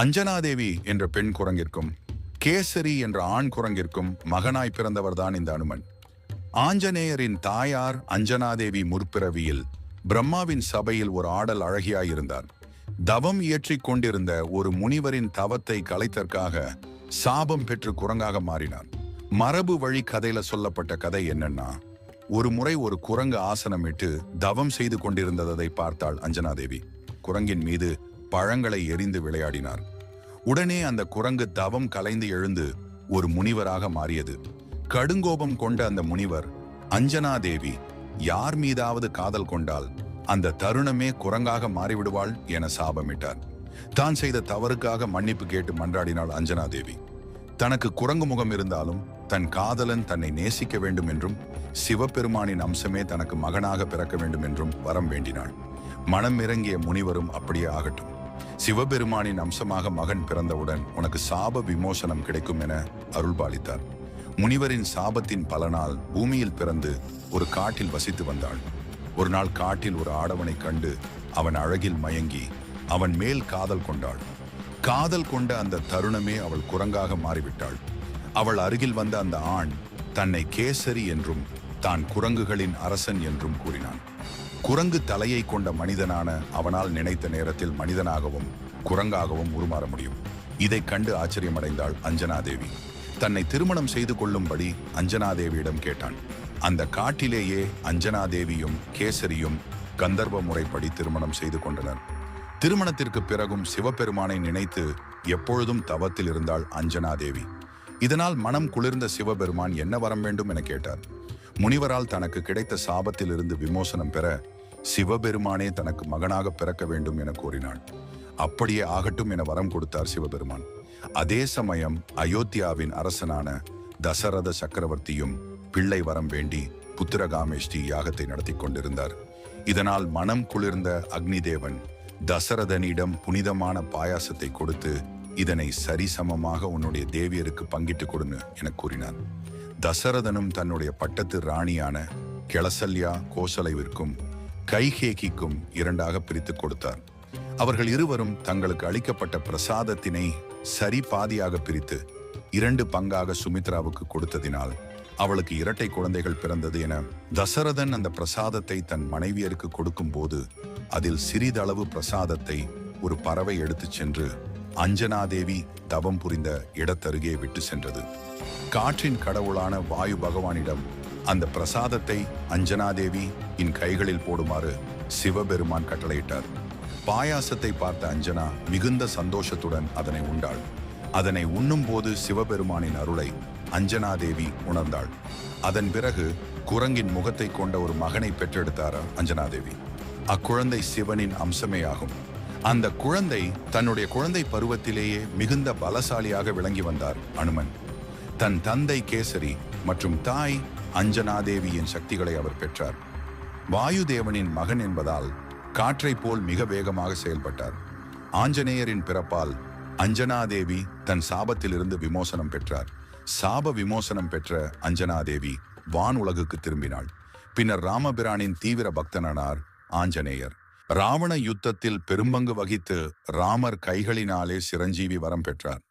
அஞ்சனாதேவி என்ற பெண் குரங்கிற்கும் கேசரி என்ற ஆண் குரங்கிற்கும் மகனாய் பிறந்தவர்தான் இந்த அனுமன். ஆஞ்சநேயரின் தாயார் அஞ்சனாதேவி முற்பிறவியில் பிரம்மாவின் சபையில் ஒரு ஆடல் அழகியாயிருந்தார். தவம் இயற்றிக் கொண்டிருந்த ஒரு முனிவரின் தவத்தை கலைத்தற்காக சாபம் பெற்று குரங்காக மாறினார் மரபு வழி கதையில சொல்லப்பட்ட கதை என்னன்னா ஒரு முறை ஒரு குரங்கு ஆசனமிட்டு தவம் செய்து கொண்டிருந்ததை பார்த்தாள் அஞ்சனாதேவி. குரங்கின் மீது பழங்களை எரிந்து விளையாடினார் உடனே அந்த குரங்கு தவம் கலைந்து எழுந்து ஒரு முனிவராக மாறியது. கடுங்கோபம் கொண்ட அந்த முனிவர் அஞ்சனா தேவி யார் மீதாவது காதல் கொண்டால் அந்த தருணமே குரங்காக மாறிவிடுவாள் என சாபமிட்டார். தான் செய்த தவறுக்காக மன்னிப்பு கேட்டு மன்றாடினாள் அஞ்சனாதேவி தனக்கு குரங்கு முகம் இருந்தாலும் தன் காதலன் தன்னை நேசிக்க வேண்டும் என்றும் சிவபெருமானின் அம்சமே தனக்கு மகனாக பிறக்க வேண்டும் என்றும் வரம் வேண்டினாள். மனம் இறங்கிய முனிவரும் அப்படியே ஆகட்டும். சிவபெருமானின் அம்சமாக மகன் பிறந்தவுடன் உனக்கு சாப விமோசனம் கிடைக்கும் என அருள்பாலித்தார். முனிவரின் சாபத்தின் பலனால் பூமியில் பிறந்து ஒரு காட்டில் வசித்து வந்தாள். ஒரு நாள் காட்டில் ஒரு ஆடவனை கண்டு அவன் அழகில் மயங்கி அவன் மேல் காதல் கொண்டாள். காதல் கொண்ட அந்த தருணமே அவள் குரங்காக மாறிவிட்டாள். அவள் அருகில் வந்த அந்த ஆண் தன்னை கேசரி என்றும் தான் குரங்குகளின் அரசன் என்றும் கூறினான். குரங்கு தலையை கொண்ட மனிதனான அவனால் நினைத்த நேரத்தில் மனிதனாகவும் குரங்காகவும் உருமாற முடியும். இதை கண்டு ஆச்சரியமடைந்தாள் அஞ்சனாதேவி. தன்னை திருமணம் செய்து கொள்ளும்படி அஞ்சனாதேவியிடம் கேட்டான். அந்த காட்டிலேயே அஞ்சனாதேவியும் கேசரியும் கந்தர்வ முறைப்படி திருமணம் செய்து கொண்டனர். திருமணத்திற்கு பிறகும் சிவபெருமானை நினைத்து எப்பொழுதும் தவத்தில் இருந்தாள் அஞ்சனாதேவி. இதனால் மனம் குளிர்ந்த சிவபெருமான் என்ன வரம் வேண்டும் என கேட்டார். முனிவரால் தனக்கு கிடைத்த சாபத்திலிருந்து விமோசனம் பெற சிவபெருமானே தனக்கு மகனாக பிறக்க வேண்டும் என கூறினான் அப்படியே ஆகட்டும் என வரம் கொடுத்தார் சிவபெருமான். அதே சமயம் அயோத்தியாவின் அரசனான தசரத சக்கரவர்த்தியும் பிள்ளை வரம் வேண்டி புத்திரகாமேஷ்டி யாகத்தை நடத்தி கொண்டிருந்தார். இதனால் மனம் குளிர்ந்த அக்னிதேவன் தசரதனிடம் புனிதமான பாயாசத்தை கொடுத்து இதனை சரிசமமாக உன்னுடைய தேவியருக்கு பங்கிட்டு கொடுன்னு என கூறினார் தசரதனும் தன்னுடைய பட்டத்து ராணியான கெளசல்யா கோசலைவிற்கும் கைகேகிக்கும் இரண்டாக பிரித்து கொடுத்தார். அவர்கள் இருவரும் தங்களுக்கு அளிக்கப்பட்ட பிரசாதத்தினை சரி பாதியாக பிரித்து இரண்டு பங்காக சுமித்ராவுக்கு கொடுத்ததினால் அவளுக்கு இரட்டை குழந்தைகள் பிறந்தது என தசரதன் அந்த பிரசாதத்தை தன் மனைவியருக்கு கொடுக்கும்போது அதில் சிறிதளவு பிரசாதத்தை ஒரு பறவை எடுத்துச் சென்று அஞ்சனாதேவி தவம் புரிந்த இடத்தருகே விட்டு சென்றது. காற்றின் கடவுளான வாயு பகவானிடம் அந்த பிரசாதத்தை அஞ்சனாதேவி இன் கைகளில் போடுமாறு சிவபெருமான் கட்டளையிட்டார். பாயாசத்தை பார்த்த அஞ்சனா மிகுந்த சந்தோஷத்துடன் அதனை உண்டாள். அதனை உண்ணும்போது சிவபெருமானின் அருளை அஞ்சனாதேவி உணர்ந்தாள். அதன் பிறகு குரங்கின் முகத்தை கொண்ட ஒரு மகனை பெற்றெடுத்தார் அஞ்சனாதேவி. அக்குழந்தை சிவனின் அம்சமே ஆகும் அந்த குழந்தை தன்னுடைய குழந்தை பருவத்திலேயே மிகுந்த பலசாலியாக விளங்கி வந்தார் அனுமன். தன் தந்தை கேசரி மற்றும் தாய் அஞ்சனாதேவியின் சக்திகளை அவர் பெற்றார். வாயுதேவனின் மகன் என்பதால் காற்றைப் போல் மிக வேகமாக செயல்பட்டார். ஆஞ்சநேயரின் பிறப்பால் அஞ்சனாதேவி தன் சாபத்திலிருந்து விமோசனம் பெற்றார். சாப விமோசனம் பெற்ற அஞ்சனாதேவி வான் உலகுக்கு திரும்பினாள். பின்னர் ராமபிரானின் தீவிர பக்தனானார் ஆஞ்சநேயர். ராவண யுத்தத்தில் பெரும்பங்கு வகித்து ராமர் கைகளினாலே சிரஞ்சீவி வரம் பெற்றார்.